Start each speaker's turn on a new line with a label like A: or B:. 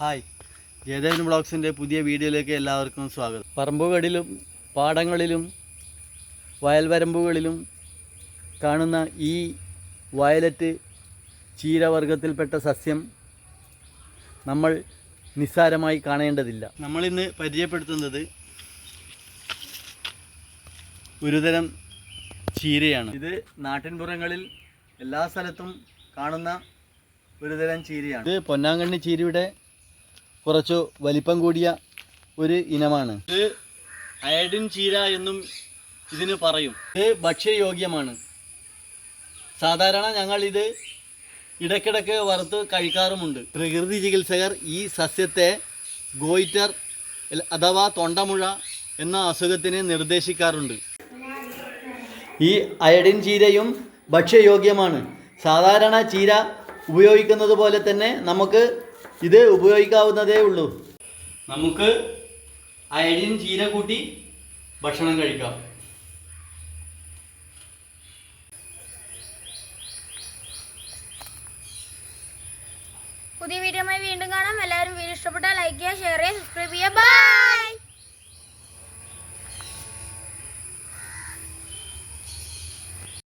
A: Hi. Jayadevan ബ്ലോഗ്സിന്റെ പുതിയ വീഡിയോയിലേക്ക് എല്ലാവർക്കും സ്വാഗതം. പറമ്പുകളിലും പാടങ്ങളിലും വയൽവരമ്പുകളിലും കാണുന്ന ഈ വയലറ്റ് ചീരവർഗത്തിൽപ്പെട്ട സസ്യം നമ്മൾ നിസ്സാരമായി കാണേണ്ടതില്ല. നമ്മളിന്ന് പരിചയപ്പെടുത്തുന്നത് ഒരുതരം ചീരയാണ്. ഇത് നാട്ടിൻപുറങ്ങളിൽ എല്ലാ സ്ഥലത്തും കാണുന്ന ഒരുതരം ചീരയാണ്. ഇത് പൊന്നാങ്കണ്ണി ചീരയുടെ കുറച്ചു വലിപ്പം കൂടിയ ഒരു ഇനമാണ്. ഇത് അയഡിൻ ചീര എന്നും ഇതിന് പറയും. ഇത് ഭക്ഷ്യയോഗ്യമാണ്. സാധാരണ ഞങ്ങൾ ഇത് ഇടയ്ക്കിടയ്ക്ക് വറുത്ത് കഴിക്കാറുമുണ്ട്. പ്രകൃതി ചികിത്സകർ ഈ സസ്യത്തെ ഗോയിറ്റർ അഥവാ തൊണ്ടമുഴ എന്ന അസുഖത്തിന് നിർദ്ദേശിക്കാറുണ്ട്. ഈ അയഡിൻ ചീരയും ഭക്ഷ്യയോഗ്യമാണ്. സാധാരണ ചീര ഉപയോഗിക്കുന്നത് പോലെ തന്നെ നമുക്ക് ഇത് ഉപയോഗിക്കാവുന്നതേ ഉള്ളൂ. നമുക്ക് അയഡിൻ ചീര കൂട്ടി ഭക്ഷണം കഴിക്കാം.
B: പുതിയ വീഡിയോമായി വീണ്ടും കാണാം. എല്ലാവരും വീഡിയോ ഇഷ്ടപ്പെട്ടാൽ ലൈക്ക് ചെയ്യുക ഷെയർ ചെയ്യുക സബ്സ്ക്രൈബ് ചെയ്യുക. ബൈ